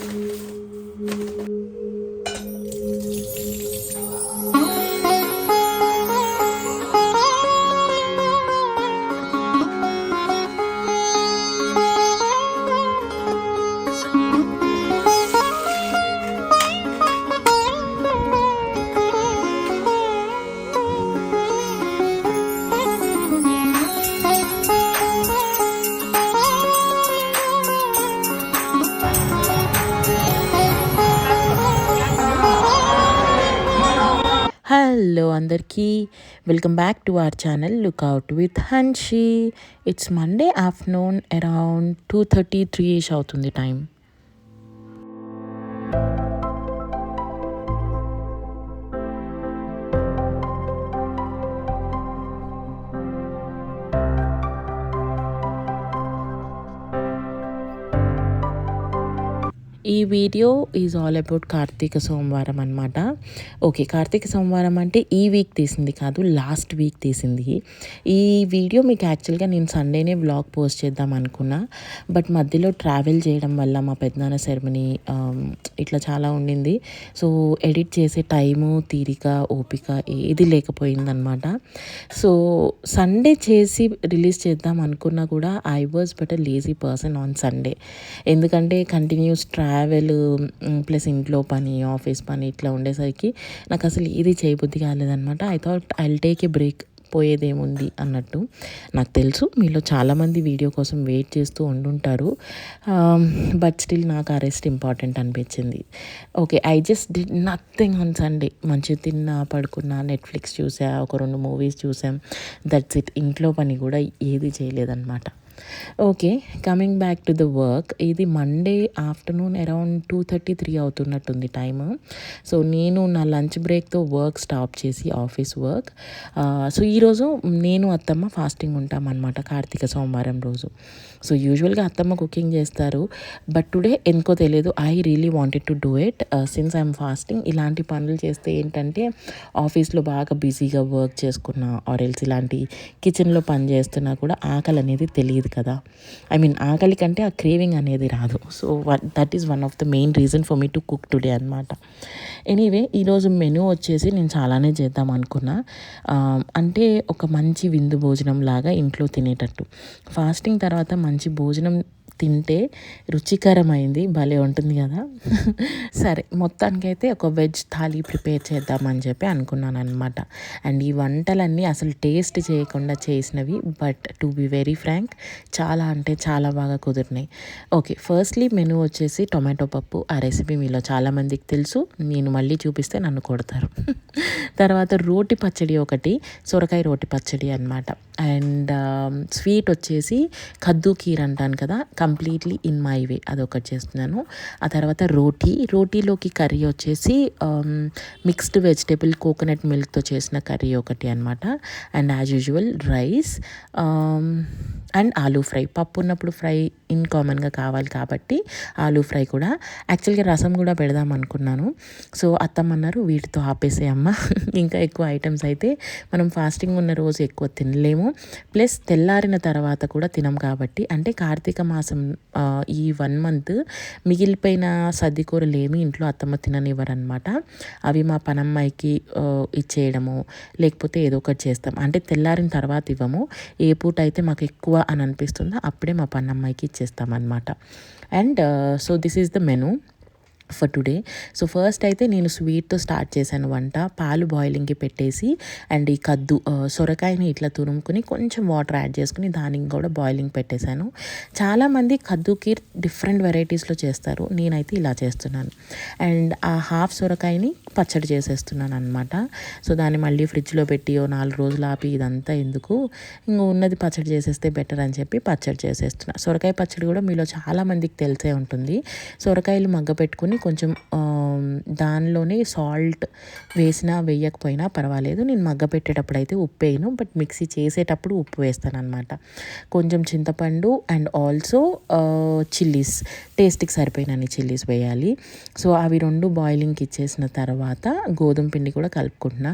Thank you. Hello అందరికీ. Welcome back to our channel lookout with Hanshi it's Monday afternoon around two thirty three ish అవుతుంది time ఈ video is all about Kartika సోమవారం అనమాట okay Karthika సోమవారం అంటే ఈ week తీసింది కాదు లాస్ట్ వీక్ తీసింది. ఈ వీడియో మీకు యాక్చువల్గా నేను సండేనే వ్లాగ్ పోస్ట్ చేద్దాం అనుకున్నా. బట్ మధ్యలో ట్రావెల్ చేయడం వల్ల మా పెద్దనాన్న సెరమనీ um, ఇట్లా చాలా ఉండింది. సో ఎడిట్ చేసే టైము తీరిక ఓపిక ఏది లేకపోయిందనమాట సో సండే చేసి రిలీజ్ చేద్దాం అనుకున్నా కూడా I was but uh lazy person on Sunday ఎందుకంటే కంటిన్యూస్ ట్రా ట్రావెల్ ప్లస్ ఇంట్లో పని ఆఫీస్ పని ఇట్లా ఉండేసరికి నాకు అసలు ఏది చేయబుద్ధి కాలేదనమాట I thought I take a break పోయేదేముంది అన్నట్టు నాకు తెలుసు. మీలో చాలామంది వీడియో కోసం వెయిట్ చేస్తూ ఉండుంటారు. బట్ స్టిల్ నాకు ఆ రెస్ట్ ఇంపార్టెంట్ అనిపించింది. Okay I just did nothing on Sunday మంచిగా తిన్నా పడుకున్నా నెట్ఫ్లిక్స్ చూసా ఒక రెండు మూవీస్ చూసాం. దట్స్ ఇట్ ఇంట్లో పని కూడా ఏది చేయలేదన్నమాట. Okay coming back to the work ఇది Monday afternoon around two thirty three అవుతున్నట్టుంది time so నేను నా లంచ్ బ్రేక్తో వర్క్ స్టాప్ చేసి ఆఫీస్ వర్క్ సో ఈరోజు నేను అత్తమ్మ ఫాస్టింగ్ ఉంటామన్నమాట కార్తీక సోమవారం రోజు. సో యూజువల్గా అత్తమ్మ కుకింగ్ చేస్తారు. బట్ టుడే ఎందుకో తెలియదు. I really wanted to do it since I'm fasting ఇలాంటి పనులు చేస్తే ఏంటంటే ఆఫీస్లో బాగా బిజీగా వర్క్ చేసుకున్నా ఆర్ ఎల్స్ ఇలాంటి కిచెన్లో పని చేస్తున్నా కూడా ఆకలి అనేది తెలియదు కదా. ఐ మీన్ ఆకలి కంటే ఆ క్రేవింగ్ అనేది రాదు. So that is one of the main reason for me to cook today అనమాట ఎనీవే ఈరోజు మెనూ వచ్చేసి నేను చాలానే చేద్దాం అనుకున్నా. అంటే ఒక మంచి విందు భోజనం లాగా ఇంట్లో తినేటట్టు. ఫాస్టింగ్ తర్వాత మంచి భోజనం తింటే రుచికరమైంది భలే ఉంటుంది కదా. సరే మొత్తానికైతే ఒక వెజ్ థాలీ ప్రిపేర్ చేద్దామని చెప్పి అనుకున్నాను అనమాట అండ్ ఈ వంటలన్నీ అసలు టేస్ట్ చేయకుండా చేసినవి but to be very frank చాలా అంటే చాలా బాగా కుదిరినాయి. ఓకే ఫస్ట్లీ మెనూ వచ్చేసి టొమాటో పప్పు ఆ రెసిపీ మీలో చాలామందికి తెలుసు నేను మళ్ళీ చూపిస్తే నన్ను కొడతారు. తర్వాత రోటి పచ్చడి ఒకటి సొరకాయ రోటి పచ్చడి అనమాట అండ్ స్వీట్ వచ్చేసి కద్దు కీర్ అంటాను కదా కంప్లీట్లీ ఇన్ మై వే అదొకటి చేస్తున్నాను. ఆ తర్వాత రోటీ రోటీలోకి కర్రీ వచ్చేసి మిక్స్డ్ వెజిటేబుల్ కోకోనట్ మిల్క్తో చేసిన కర్రీ ఒకటి అనమాట and as usual rice and aloo fry. పప్పు ఉన్నప్పుడు ఫ్రై ఇన్ కామన్గా కావాలి కాబట్టి ఆలూ ఫ్రై కూడా. యాక్చువల్గా రసం కూడా పెడదాం అనుకున్నాను. సో అత్తమ్మన్నారు వీటితో ఆపేసేయమ్మ ఇంకా ఎక్కువ ఐటమ్స్ అయితే మనం ఫాస్టింగ్ ఉన్న రోజు ఎక్కువ తినలేము. ప్లస్ తెల్లారిన తర్వాత కూడా తినం కాబట్టి అంటే కార్తీక మాసం ఈ వన్ మంత్ మిగిలిపోయిన సర్ది కూరలు ఏమి ఇంట్లో అత్తమ్మ తిననివ్వరనమాట అవి మా పనమ్మాయికి ఇచ్చేయడము లేకపోతే ఏదో ఒకటి చేస్తాం. అంటే తెల్లారిన తర్వాత ఇవ్వము. ఏ పూట అయితే మాకు ఎక్కువ అని అనిపిస్తుందో అప్పుడే మా పన్నమ్మాయికి ఇచ్చేస్తామన్నమాట. And so this is the menu. For today so first అయితే నేను స్వీట్తో స్టార్ట్ చేశాను వంట. పాలు బాయిలింగ్కి పెట్టేసి అండ్ ఈ కద్దు సొరకాయని ఇట్లా తురుముకుని కొంచెం వాటర్ యాడ్ చేసుకుని దానికి కూడా బాయిలింగ్ పెట్టేశాను. చాలామంది కద్దుకి డిఫరెంట్ వెరైటీస్లో చేస్తారు. నేనైతే ఇలా చేస్తున్నాను. అండ్ ఆ హాఫ్ సొరకాయని పచ్చడి చేసేస్తున్నాను అనమాట సో దాన్ని మళ్ళీ ఫ్రిడ్జ్లో పెట్టి ఓ నాలుగు రోజులు ఆపి ఇదంతా ఎందుకు? ఇంక ఉన్నది పచ్చడి చేసేస్తే బెటర్ అని చెప్పి పచ్చడి చేసేస్తున్నాను సొరకాయ పచ్చడి కూడా మీలో చాలామందికి తెలిసే ఉంటుంది. సొరకాయలు మగ్గ పెట్టుకుని కొంచెం దానిలోనే సాల్ట్ వేసినా వేయకపోయినా పర్వాలేదు. నేను మగ్గ పెట్టేటప్పుడు అయితే ఉప్పు వేయను బట్ మిక్సీ చేసేటప్పుడు ఉప్పు వేస్తాను అనమాట కొంచెం చింతపండు అండ్ ఆల్సో చిల్లీస్. టేస్ట్కి సరిపోయినన్ని చిల్లీస్ వేయాలి. సో అవి రెండు బాయిలింగ్కి ఇచ్చేసిన తర్వాత గోధుమ పిండి కూడా కలుపుకుంటున్నా.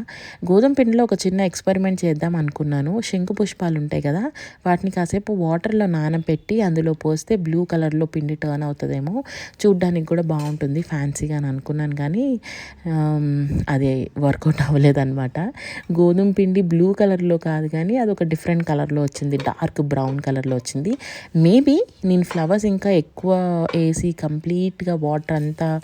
గోధుమ పిండిలో ఒక చిన్న ఎక్స్పెరిమెంట్ చేద్దాం అనుకున్నాను. శంకు పుష్పాలు ఉంటాయి కదా వాటిని కాసేపు వాటర్లో నానబెట్టి అందులో పోస్తే బ్లూ కలర్లో పిండి టర్న్ అవుతుందేమో. చూడ్డానికి కూడా బాగుంటుంది. ఫ్యాన్సీగా అని అనుకున్నాను కానీ అది వర్కౌట్ అవ్వలేదన్నమాట. గోధుమ పిండి బ్లూ కలర్లో కాదు కానీ అది ఒక డిఫరెంట్ కలర్లో వచ్చింది డార్క్ బ్రౌన్ కలర్లో వచ్చింది. మేబీ నేను ఫ్లవర్స్ ఇంకా ఎక్కువ వేసి కంప్లీట్గా వాటర్ అంతా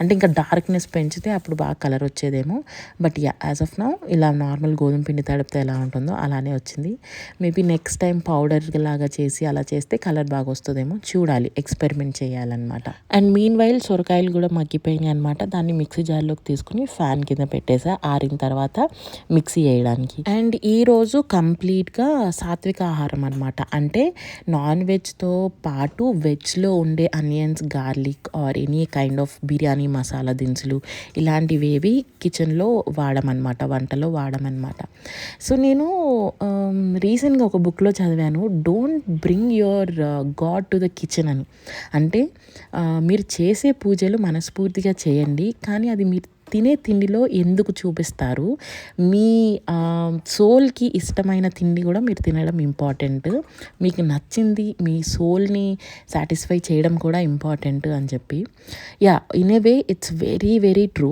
అంటే ఇంకా డార్క్నెస్ పెంచితే అప్పుడు బాగా colour వచ్చేదేమో. But yeah as of now ఇలా నార్మల్ గోధుమ పిండి తడిపితే ఎలా ఉంటుందో అలానే వచ్చింది. మేబీ నెక్స్ట్ టైం పౌడర్ లాగా చేసి అలా చేస్తే కలర్ బాగా వస్తుందేమో. చూడాలి ఎక్స్పెరిమెంట్ చేయాలన్నమాట. అండ్ మీన్ వైల్ సొరకాయలు కూడా మగ్గిపోయినాయి అనమాట దాన్ని మిక్సీ జార్లోకి తీసుకుని ఫ్యాన్ కింద పెట్టేసా. ఆరిన తర్వాత మిక్సీ వేయడానికి. అండ్ ఈరోజు కంప్లీట్గా సాత్విక ఆహారం అనమాట అంటే నాన్ వెజ్తో పాటు వెజ్లో ఉండే onions garlic or any kind of biryani masala దినుసులు ఇలాంటివేవి కిచెన్లో వాడమన్నమాట. వంటలో వాడమన్నమాట. సో నేను రీసెంట్గా ఒక బుక్లో చదివాను. Don't bring your god to the kitchen అని. అంటే మీరు చేసే పూజలు మనస్ఫూర్తిగా చేయండి. కానీ అది మీరు తినే తిండిలో ఎందుకు చూపిస్తారు? మీ సోల్కి ఇష్టమైన తిండి కూడా మీరు తినడం ఇంపార్టెంట్. మీకు నచ్చింది మీ సోల్ని సాటిస్ఫై చేయడం కూడా ఇంపార్టెంట్ అని చెప్పి. Yeah in a way it's very very true.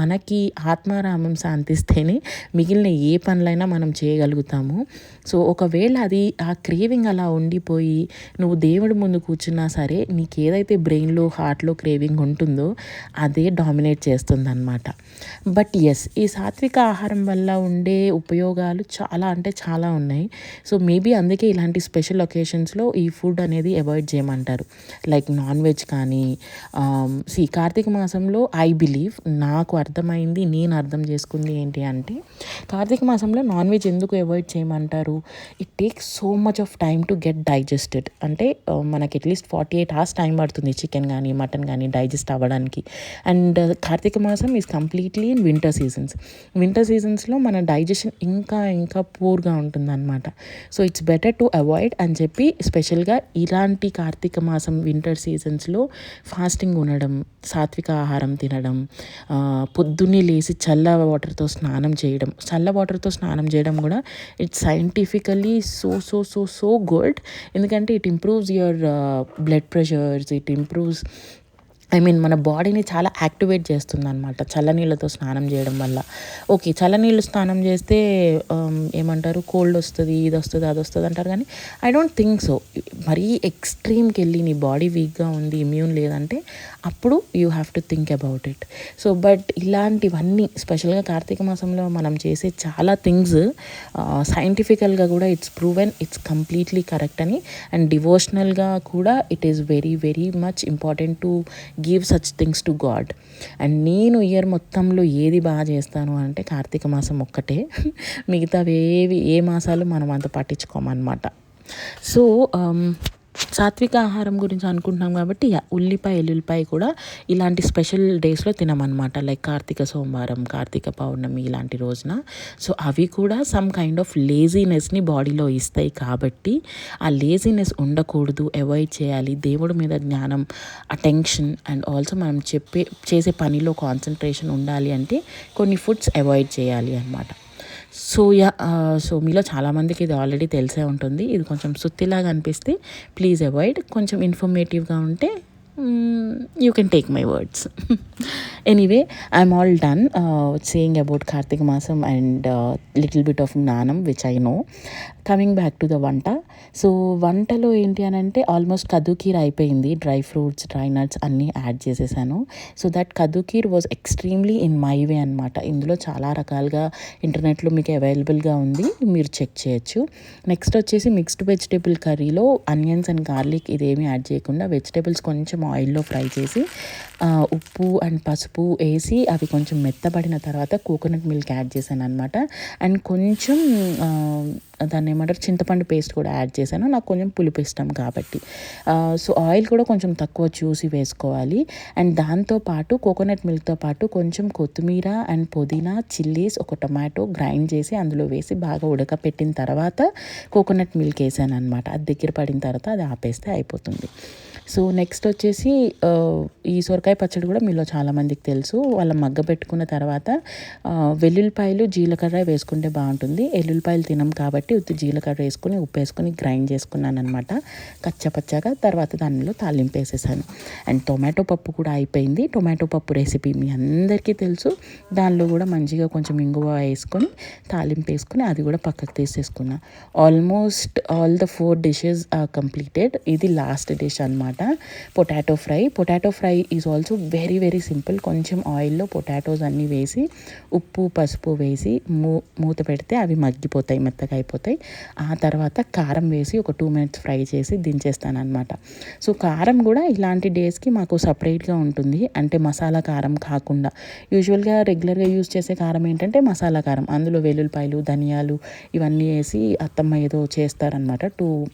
మనకి ఆత్మారామం శాంతిస్తేనే మిగిలిన ఏ పనులైనా మనం చేయగలుగుతాము. సో ఒకవేళ అది ఆ క్రేవింగ్ అలా ఉండిపోయి నువ్వు దేవుడి ముందు కూర్చున్నా సరే నీకు ఏదైతే బ్రెయిన్లో హార్ట్లో క్రేవింగ్ ఉంటుందో అదే డామినేట్ చేస్తుంది అనమాట బట్ ఎస్ ఈ సాత్విక ఆహారం వల్ల ఉండే ఉపయోగాలు చాలా అంటే చాలా ఉన్నాయి. సో మేబీ అందుకే ఇలాంటి స్పెషల్ ఒకేషన్స్లో ఈ ఫుడ్ అనేది అవాయిడ్ చేయమంటారు. లైక్ నాన్ వెజ్ కానీ um, సి కార్తీక మాసంలో ఐ బిలీవ్ నాకు అర్థమైంది నేను అర్థం చేసుకుంది ఏంటి అంటే కార్తీక మాసంలో నాన్ వెజ్ ఎందుకు అవాయిడ్ చేయమంటారు? It takes so much of time to get digested అంటే uh, మనకి at least forty eight hours time పడుతుంది చికెన్ కానీ మటన్ కానీ డైజెస్ట్ అవ్వడానికి. అండ్ uh, కార్తీక మాసం is completely in winter seasons winter సీజన్స్లో మన డైజెషన్ ఇంకా ఇంకా పూర్గా ఉంటుందన్నమాట. So it's better to avoid అని చెప్పి స్పెషల్గా ఇలాంటి కార్తీక మాసం వింటర్ సీజన్స్లో ఫాస్టింగ్ ఉండడం సాత్విక ఆహారం తినడం పొద్దున్నే లేచి చల్ల వాటర్తో స్నానం చేయడం. చల్ల వాటర్తో స్నానం చేయడం కూడా it's scientifically so so so so good ఎందుకంటే it improves your blood pressures it improves I mean మన బాడీని చాలా యాక్టివేట్ చేస్తుంది అనమాట చల్లనీళ్ళతో స్నానం చేయడం వల్ల. ఓకే చల్లనీళ్ళు స్నానం చేస్తే ఏమంటారు? కోల్డ్ వస్తుంది ఇది వస్తుంది అది వస్తుంది అంటారు కానీ ఐ డోంట్ థింక్ సో మరీ ఎక్స్ట్రీమ్కి వెళ్ళి నీ బాడీ వీక్గా ఉంది ఇమ్యూన్ లేదంటే అప్పుడు you have to think about it so but ఇలాంటివన్నీ స్పెషల్గా కార్తీక మాసంలో మనం చేసే చాలా థింగ్స్ సైంటిఫికల్గా కూడా it's proven it's completely correct అని అండ్ డివోషనల్గా కూడా it is very very much important to give such things to God. And నేను ఇయర్ మొత్తంలో ఏది బాగా చేస్తాను అంటే కార్తీక మాసం ఒక్కటే. మిగతావేవి ఏ మాసాలు మనం అంత పట్టించుకోమన్నమాట. సో um, సాత్విక ఆహారం గురించి అనుకుంటున్నాం కాబట్టి ఉల్లిపాయ ఎల్లుల్లిపాయ కూడా ఇలాంటి స్పెషల్ డేస్లో తినమన్నమాట. లైక్ కార్తీక సోమవారం కార్తీక పౌర్ణమి ఇలాంటి రోజున. సో అవి కూడా సమ్ కైండ్ ఆఫ్ లేజీనెస్ని బాడీలో ఇస్తాయి కాబట్టి ఆ లేజీనెస్ ఉండకూడదు అవాయిడ్ చేయాలి. దేవుడి మీద జ్ఞానం అటెన్షన్ అండ్ ఆల్సో మనం చెప్పే చేసే పనిలో కాన్సన్ట్రేషన్ ఉండాలి అంటే కొన్ని ఫుడ్స్ అవాయిడ్ చేయాలి అనమాట సో యా సో మీలో చాలామందికి ఇది ఆల్రెడీ తెలిసే ఉంటుంది. ఇది కొంచెం సుత్తిలాగా అనిపిస్తే ప్లీజ్ అవాయిడ్ కొంచెం ఇన్ఫర్మేటివ్గా ఉంటే you can take my words anyway I'm all done saying about Kartika మాసం అండ్ లిటిల్ బిట్ ఆఫ్ జ్ఞానం which I know coming back to the వంట సో వంటలో ఏంటి అని అంటే ఆల్మోస్ట్ కదుకీర్ అయిపోయింది. డ్రై ఫ్రూట్స్ డ్రై నట్స్ అన్నీ యాడ్ చేసేసాను. So that కదుకీర్ was extremely in my way అనమాట ఇందులో చాలా రకాలుగా ఇంటర్నెట్లో మీకు అవైలబుల్గా ఉంది. మీరు చెక్ చేయొచ్చు. నెక్స్ట్ వచ్చేసి మిక్స్డ్ వెజిటేబుల్ కర్రీలో అనియన్స్ అండ్ గార్లిక్ ఇదేమీ యాడ్ చేయకుండా వెజిటేబుల్స్ కొంచెం ఆయిల్లో ఫ్రై చేసి ఉప్పు అండ్ పసుపు వేసి అవి కొంచెం మెత్తబడిన తర్వాత కోకోనట్ మిల్క్ యాడ్ చేశాను అనమాట అండ్ కొంచెం దాన్ని ఏమంటారు చింతపండు పేస్ట్ కూడా యాడ్ చేశాను. నాకు కొంచెం పులుపు ఇష్టం కాబట్టి. సో ఆయిల్ కూడా కొంచెం తక్కువ చూసి వేసుకోవాలి. అండ్ దాంతోపాటు కోకోనట్ మిల్క్తో పాటు కొంచెం కొత్తిమీర అండ్ పుదీనా చిల్లీస్ ఒక టొమాటో గ్రైండ్ చేసి అందులో వేసి బాగా ఉడకపెట్టిన తర్వాత కోకోనట్ మిల్క్ వేసాను అనమాట అది దగ్గర పడిన తర్వాత అది ఆపేస్తే అయిపోతుంది. సో నెక్స్ట్ వచ్చేసి ఈ సొరకాయ పచ్చడి కూడా మీలో చాలామందికి తెలుసు. వాళ్ళ మగ్గ పెట్టుకున్న తర్వాత వెల్లుల్లిపాయలు జీలకర్ర వేసుకుంటే బాగుంటుంది. ఎల్లుల్లిపాయలు తినం కాబట్టి ఉత్తి జీలకర్ర వేసుకుని ఉప్పు వేసుకుని గ్రైండ్ చేసుకున్నాను అనమాట కచ్చపచ్చగా తర్వాత దానిలో తాలింపు వేసేసాను. అండ్ టొమాటో పప్పు కూడా అయిపోయింది. టొమాటో పప్పు రెసిపీ మీ అందరికీ తెలుసు. దానిలో కూడా మంచిగా కొంచెం ఇంగువ వేసుకొని తాలింపు వేసుకొని అది కూడా పక్కకు తీసేసుకున్నా. Almost all the four dishes are completed. ఇది లాస్ట్ డిష్ అనమాట potato fry. Potato fry is also very very simple. కొంచెం ఆయిల్లో పొటాటోస్ అన్నీ వేసి ఉప్పు పసుపు వేసి మూ మూత పెడితే అవి మగ్గిపోతాయి మెత్తగా అయిపోతాయి ఆ తర్వాత కారం వేసి ఒక టూ మినిట్స్ ఫ్రై చేసి దించేస్తాను అనమాట సో కారం కూడా ఇలాంటి డేస్కి మాకు సపరేట్గా ఉంటుంది. అంటే మసాలా కారం కాకుండా. యూజువల్గా రెగ్యులర్గా యూజ్ చేసే కారం ఏంటంటే మసాలా కారం. అందులో వెల్లుల్లిపాయలు ధనియాలు ఇవన్నీ వేసి అత్తమ్మ ఏదో చేస్తారనమాట to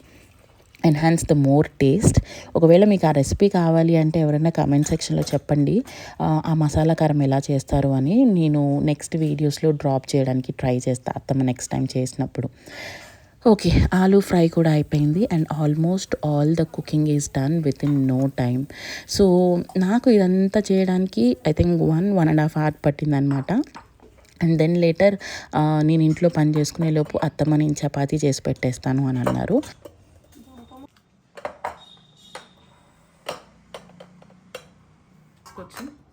enhance the more taste ఒకవేళ మీకు ఆ రెసిపీ కావాలి అంటే ఎవరైనా కామెంట్ సెక్షన్లో చెప్పండి. ఆ, మసాలా కారం ఎలా చేస్తారు అని నేను నెక్స్ట్ వీడియోస్లో డ్రాప్ చేయడానికి ట్రై చేస్తా. అత్తమ్మ నెక్స్ట్ టైం చేసినప్పుడు. ఓకే ఆలూ ఫ్రై కూడా అయిపోయింది and almost all the cooking is done with in no time so నాకు ఇదంతా చేయడానికి I think one one and half hour పట్టిందనమాట and then later నేను ఇంట్లో పని చేసుకునే లోపు అత్తమ్మ నేను చపాతీ చేసి పెట్టేస్తాను అని అన్నారు. 거지?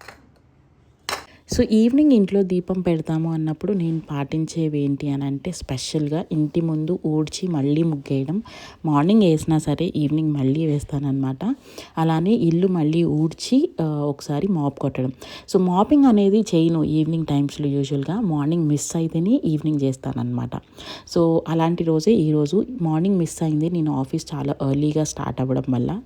సో ఈవినింగ్ ఇంట్లో దీపం పెడతాము అన్నప్పుడు నేను పాటించేవి ఏంటి అని అంటే స్పెషల్గా ఇంటి ముందు ఊడ్చి మళ్ళీ ముగ్గేయడం. మార్నింగ్ వేసినా సరే ఈవినింగ్ మళ్ళీ వేస్తానమాట అలానే ఇల్లు మళ్ళీ ఊడ్చి ఒకసారి మాప్ కొట్టడం. సో మాపింగ్ అనేది చేయను ఈవినింగ్ టైమ్స్లో యూజువల్గా. మార్నింగ్ మిస్ అయితేనే ఈవినింగ్ చేస్తానన్నమాట. సో అలాంటి రోజే ఈరోజు మార్నింగ్ మిస్ అయింది. నేను ఆఫీస్ చాలా ఎర్లీగా స్టార్ట్ అవ్వడం వల్ల.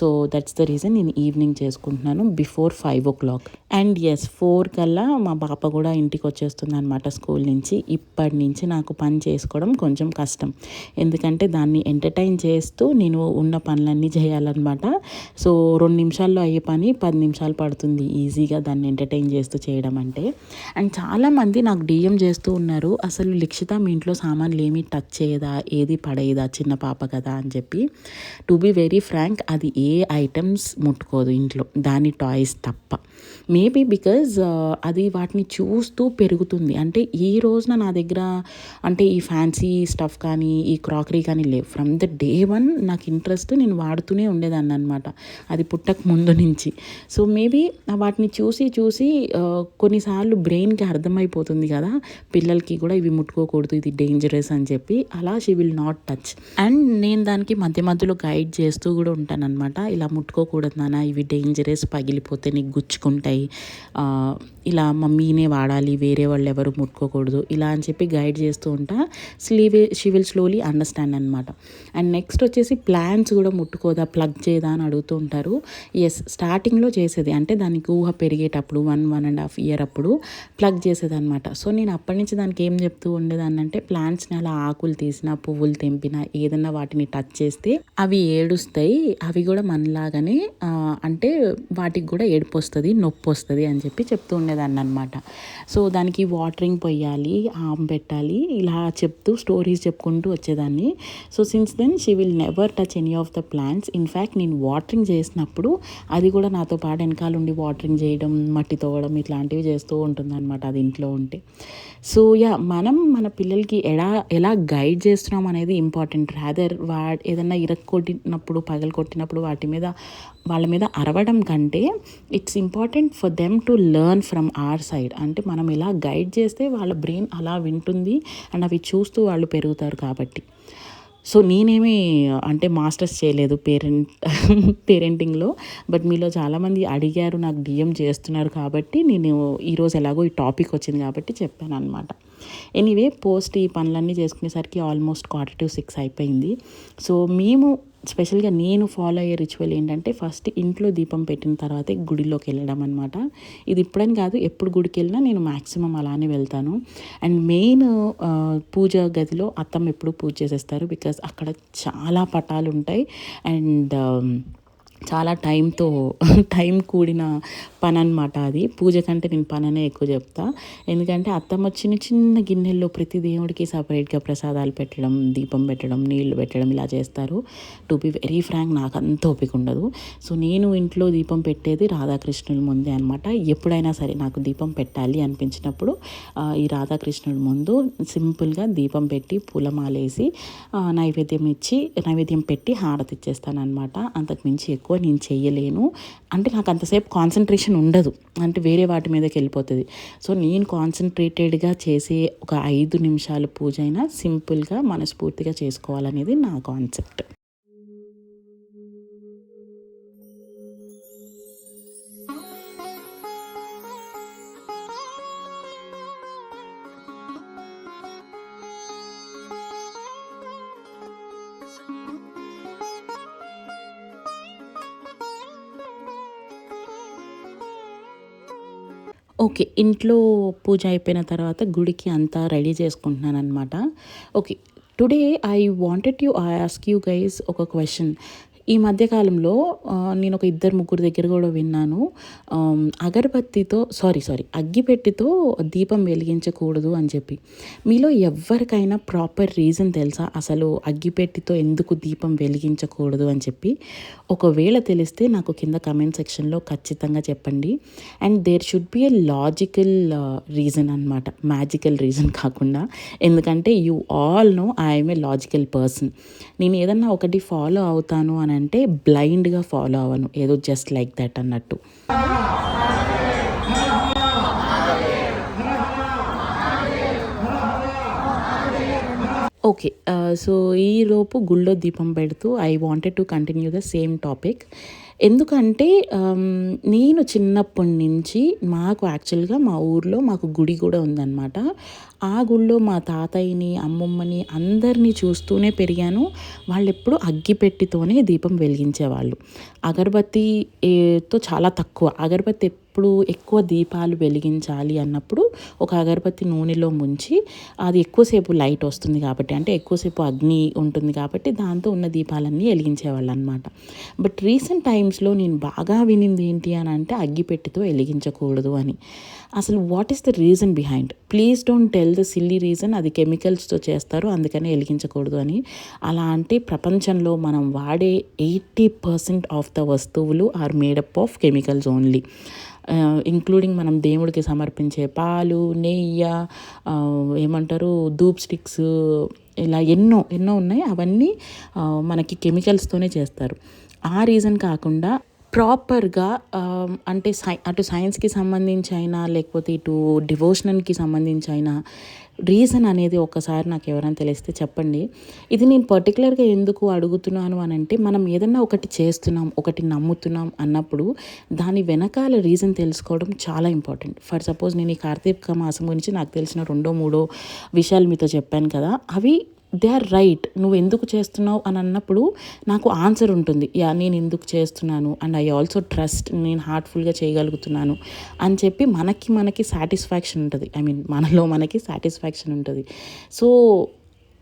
సో దట్స్ ద రీజన్ నేను ఈవినింగ్ చేసుకుంటున్నాను before five o'clock. And as four కల్లా మా పాప కూడా ఇంటికి వచ్చేస్తుంది అనమాట స్కూల్ నుంచి. ఇప్పటి నుంచి నాకు పని చేసుకోవడం కొంచెం కష్టం. ఎందుకంటే దాన్ని ఎంటర్టైన్ చేస్తూ నేను ఉన్న పనులన్నీ చేయాలన్నమాట. సో రెండు నిమిషాల్లో అయ్యే పని పది నిమిషాలు పడుతుంది ఈజీగా దాన్ని ఎంటర్టైన్ చేస్తూ చేయడం అంటే. అండ్ చాలామంది నాకు డిఎం చేస్తూ ఉన్నారు. అసలు లిక్షిత మీ ఇంట్లో సామాన్లు ఏమీ టచ్ చేయదా? ఏది పడేయదా చిన్న పాప కదా అని చెప్పి. టు బి వెరీ ఫ్రాంక్ అది ఏ ఐటమ్స్ ముట్టుకోదు ఇంట్లో. దాని టాయ్స్ తప్ప. మేబీ బికాజ్ uh, అది వాటిని చూస్తూ పెరుగుతుంది. అంటే ఈ రోజున నా దగ్గర అంటే ఈ ఫ్యాన్సీ స్టఫ్ కానీ ఈ క్రాకరీ కానీ లేవు. ఫ్రమ్ ద డే వన్ నాకు ఇంట్రెస్ట్ నేను వాడుతూనే ఉండేదాన్ని అనమాట అది పుట్టక ముందు నుంచి. సో మేబీ వాటిని చూసి చూసి uh, కొన్నిసార్లు బ్రెయిన్కి అర్థమైపోతుంది కదా. పిల్లలకి కూడా ఇవి ముట్టుకోకూడదు ఇది డేంజరస్ అని చెప్పి అలా she will not touch and నేను దానికి మధ్య మధ్యలో గైడ్ చేస్తూ కూడా ఉంటానన్నమాట. ఇలా ముట్టుకోకూడదు నాన్న ఇవి డేంజరస్ పగిలిపోతే నీకు గుచ్చుకుంటాయి ఆ, ఇలా మమ్మీనే వాడాలి వేరే వాళ్ళు ఎవరు ముట్టుకోకూడదు ఇలా అని చెప్పి గైడ్ చేస్తూ ఉంటా. స్లీవే షీ విల్ స్లోలీ అండర్స్టాండ్ అనమాట అండ్ నెక్స్ట్ వచ్చేసి ప్లాన్స్ కూడా ముట్టుకోదా ప్లగ్ చేయదా అని అడుగుతూ ఉంటారు. ఎస్ స్టార్టింగ్లో చేసేది అంటే దానికి ఊహ పెరిగేటప్పుడు one one and half year అప్పుడు ప్లగ్ చేసేది అనమాట సో నేను అప్పటి నుంచి దానికి ఏం చెప్తూ ఉండేదాన్ని అంటే ప్లాంట్స్ని అలా ఆకులు తీసినా పువ్వులు తెంపినా ఏదన్నా వాటిని టచ్ చేస్తే అవి ఏడుస్తాయి. అవి కూడా మనలాగానే అంటే వాటికి కూడా ఏడుపు వస్తుంది నొప్పి వస్తుంది అని చెప్పి చెప్తూ ఉండేదాన్ని అనమాట సో దానికి వాటరింగ్ పొయ్యాలి ఆమ్ పెట్టాలి ఇలా చెప్తూ స్టోరీస్ చెప్పుకుంటూ వచ్చేదాన్ని. So since then she will never touch any of the plants in fact నేను వాటరింగ్ చేసినప్పుడు అది కూడా నాతో పాటు వెనకాల ఉండి వాటరింగ్ చేయడం మట్టి తోవడం ఇట్లాంటివి చేస్తూ ఉంటుందన్నమాట అది ఇంట్లో ఉంటే. సో యా మనం మన పిల్లలకి ఎలా ఎలా గైడ్ చేస్తున్నాం అనేది ఇంపార్టెంట్ రాదర్ వా ఏదన్నా ఇరక్కొట్టినప్పుడు పగలు కొట్టినప్పుడు వాటి మీద వాళ్ళ మీద అరవడం కంటే it's important for them to learn from our side అంటే మనం ఇలా గైడ్ చేస్తే వాళ్ళ బ్రెయిన్ అలా వింటుంది అండ్ అవి చూస్తూ వాళ్ళు పెరుగుతారు కాబట్టి. సో నేనేమి అంటే మాస్టర్స్ చేయలేదు పేరెంట్ పేరెంటింగ్లో బట్ మీలో చాలామంది అడిగారు నాకు డిఎం చేస్తున్నారు కాబట్టి నేను ఈరోజు ఎలాగో ఈ టాపిక్ వచ్చింది కాబట్టి చెప్పాను అనమాట ఎనీవే పోస్ట్ ఈ పనులన్నీ చేసుకునేసరికి ఆల్మోస్ట్ క్వార్టర్ టు సిక్స్ అయిపోయింది. సో మేము స్పెషల్గా నేను ఫాలో అయ్యే రిచువల్ ఏంటంటే ఫస్ట్ ఇంట్లో దీపం పెట్టిన తర్వాతే గుడిలోకి వెళ్ళడం అనమాట ఇది ఇప్పుడని కాదు ఎప్పుడు గుడికి వెళ్ళినా నేను మ్యాక్సిమం అలానే వెళ్తాను. అండ్ మెయిన్ పూజ గదిలో అత్తమ్మ ఎప్పుడు పూజ చేసేస్తారు బికాస్ అక్కడ చాలా పటాలు ఉంటాయి. అండ్ చాలా టైంతో టైం కూడిన పని అనమాట అది. పూజ కంటే నేను పననే ఎక్కువ చెప్తా. ఎందుకంటే అత్తమ్మ చిన్న చిన్న గిన్నెల్లో ప్రతి దేవుడికి సపరేట్గా ప్రసాదాలు పెట్టడం దీపం పెట్టడం నీళ్ళు పెట్టడం ఇలా చేస్తారు. టు బి వెరీ ఫ్రాంక్ నాకు అంత ఓపిక ఉండదు. సో నేను ఇంట్లో దీపం పెట్టేది రాధాకృష్ణుల ముందే అనమాట ఎప్పుడైనా సరే నాకు దీపం పెట్టాలి అనిపించినప్పుడు ఈ రాధాకృష్ణుడి ముందు సింపుల్గా దీపం పెట్టి పూలమాలేసి నైవేద్యం ఇచ్చి నైవేద్యం పెట్టి హారతి ఇచ్చేస్తాను అనమాట అంతకుమించి ఎక్కువ నేను చేయలేను. అంటే నాకు అంతసేపు కాన్సన్ట్రేషన్ ఉండదు. అంటే వేరే వాటి మీదకి వెళ్ళిపోతుంది. సో నేను కాన్సన్ట్రేటెడ్గా చేసే ఒక ఐదు నిమిషాల పూజ అయినా సింపుల్గా మనస్ఫూర్తిగా చేసుకోవాలనేది నా కాన్సెప్ట్ ఓకే ఇంట్లో పూజ అయిపోయిన తర్వాత గుడికి అంతా రెడీ చేసుకుంటున్నాను అనమాట okay today I wanted you I ask you guys ఒక క్వశ్చన్. ఈ మధ్యకాలంలో నేను ఒక ఇద్దరు ముగ్గురు దగ్గర కూడా విన్నాను. అగరబత్తితో సారీ సారీ అగ్గిపెట్టితో దీపం వెలిగించకూడదు అని చెప్పి. మీలో ఎవరికైనా ప్రాపర్ రీజన్ తెలుసా? అసలు అగ్గిపెట్టితో ఎందుకు దీపం వెలిగించకూడదు అని చెప్పి. ఒకవేళ తెలిస్తే నాకు కింద కమెంట్ సెక్షన్లో ఖచ్చితంగా చెప్పండి. And there should be a logical reason అనమాట మ్యాజికల్ రీజన్ కాకుండా. ఎందుకంటే you all know I'm a logical person. నేను ఏదన్నా ఒకటి ఫాలో అవుతాను అని అంటే బ్లైండ్గా ఫాలో అవ్వను. ఏదో జస్ట్ లైక్ దట్ అన్నట్టు. ఓకే సో ఈలోపు గుళ్ళో దీపం పెడుతూ I wanted to continue the same topic ఎందుకంటే నేను చిన్నప్పటి నుంచి మాకు యాక్చువల్గా మా ఊర్లో మాకు గుడి కూడా ఉందన్నమాట. ఆ గుళ్ళో మా తాతయ్యని అమ్మమ్మని అందరినీ చూస్తూనే పెరిగాను. వాళ్ళు ఎప్పుడు అగ్గిపెట్టితోనే దీపం వెలిగించేవాళ్ళు. అగరబత్తితో చాలా తక్కువ. అగరబత్తి ఎప్పుడు ఎక్కువ దీపాలు వెలిగించాలి అన్నప్పుడు ఒక అగరబత్తి నూనెలో ముంచి అది ఎక్కువసేపు లైట్ వస్తుంది కాబట్టి అంటే ఎక్కువసేపు అగ్ని ఉంటుంది కాబట్టి దాంతో ఉన్న దీపాలన్నీ వెలిగించేవాళ్ళు అనమాట బట్ రీసెంట్ టైమ్స్లో నేను బాగా వినింది ఏంటి అని అంటే అగ్గిపెట్టితో వెలిగించకూడదు అని. అసలు what is the reason behind please don't tell the silly reason అది కెమికల్స్తో చేస్తారు అందుకనే వెలిగించకూడదు అని. అలా అంటే ప్రపంచంలో మనం వాడే ఎయిటీ పర్సెంట్ ఆఫ్ ద వస్తువులు are made up of chemicals only including మనం దేవుడికి సమర్పించే పాలు నెయ్యి uh, ఏమంటారు ధూప్ స్టిక్స్ ఇలా ఎన్నో ఎన్నో ఉన్నాయి అవన్నీ uh, మనకి కెమికల్స్తోనే చేస్తారు. ఆ రీజన్ కాకుండా ప్రాపర్గా అంటే సై అటు సైన్స్కి సంబంధించి అయినా లేకపోతే ఇటు డివోషనల్కి సంబంధించి అయినా రీజన్ అనేది ఒక్కసారి నాకు ఎవరైనా తెలిస్తే చెప్పండి. ఇది నేను పర్టికులర్గా ఎందుకు అడుగుతున్నాను అని అంటే మనం ఏదన్నా ఒకటి చేస్తున్నాం ఒకటి నమ్ముతున్నాం అన్నప్పుడు దాని వెనకాల రీజన్ తెలుసుకోవడం చాలా ఇంపార్టెంట్. ఫర్ సపోజ్ నేను ఈ కార్తీక మాసం గురించి నాకు తెలిసిన రెండో మూడో విషయాలు మీతో చెప్పాను కదా అవి దే ఆర్ రైట్. నువ్వు ఎందుకు చేస్తున్నావు అని అన్నప్పుడు నాకు ఆన్సర్ ఉంటుంది. యా నేను ఎందుకు చేస్తున్నాను? అండ్ ఐ ఆల్సో ట్రస్ట్ నేను హార్ట్ఫుల్గా చేయగలుగుతున్నాను అని చెప్పి మనకి మనకి సాటిస్ఫాక్షన్ ఉంటుంది. ఐ మీన్ మనలో మనకి సాటిస్ఫాక్షన్ ఉంటుంది. So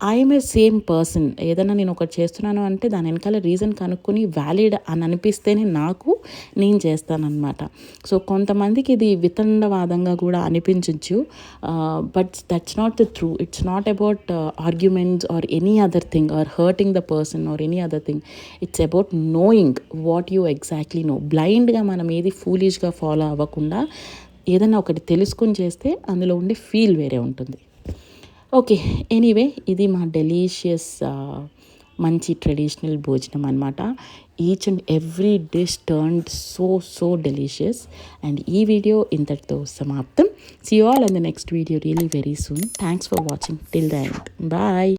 I'm a same person ఏదైనా నేను ఒకటి చేస్తున్నాను అంటే దాని వెనకాల రీజన్ కనుక్కొని వ్యాలిడ్ అని అనిపిస్తేనే నాకు నేను చేస్తానన్నమాట. సో కొంతమందికి ఇది వితండవాదంగా కూడా అనిపించవచ్చు but that's not the true it's not about arguments or any other thing or hurting the person or any other thing it's about knowing what you exactly know బ్లైండ్గా మనం ఏది ఫూలిష్గా ఫాలో అవ్వకుండా ఏదైనా ఒకటి తెలుసుకొని చేస్తే అందులో ఉండే ఫీల్ వేరే ఉంటుంది. ఓకే ఎనీవే ఇది మా డెలీషియస్ మంచి ట్రెడిషనల్ భోజనం అనమాట each and every dish turned so so delicious and ఈ వీడియో ఇంతటితో సమాప్తం. See all and the next video really very soon thanks for watching till the end bye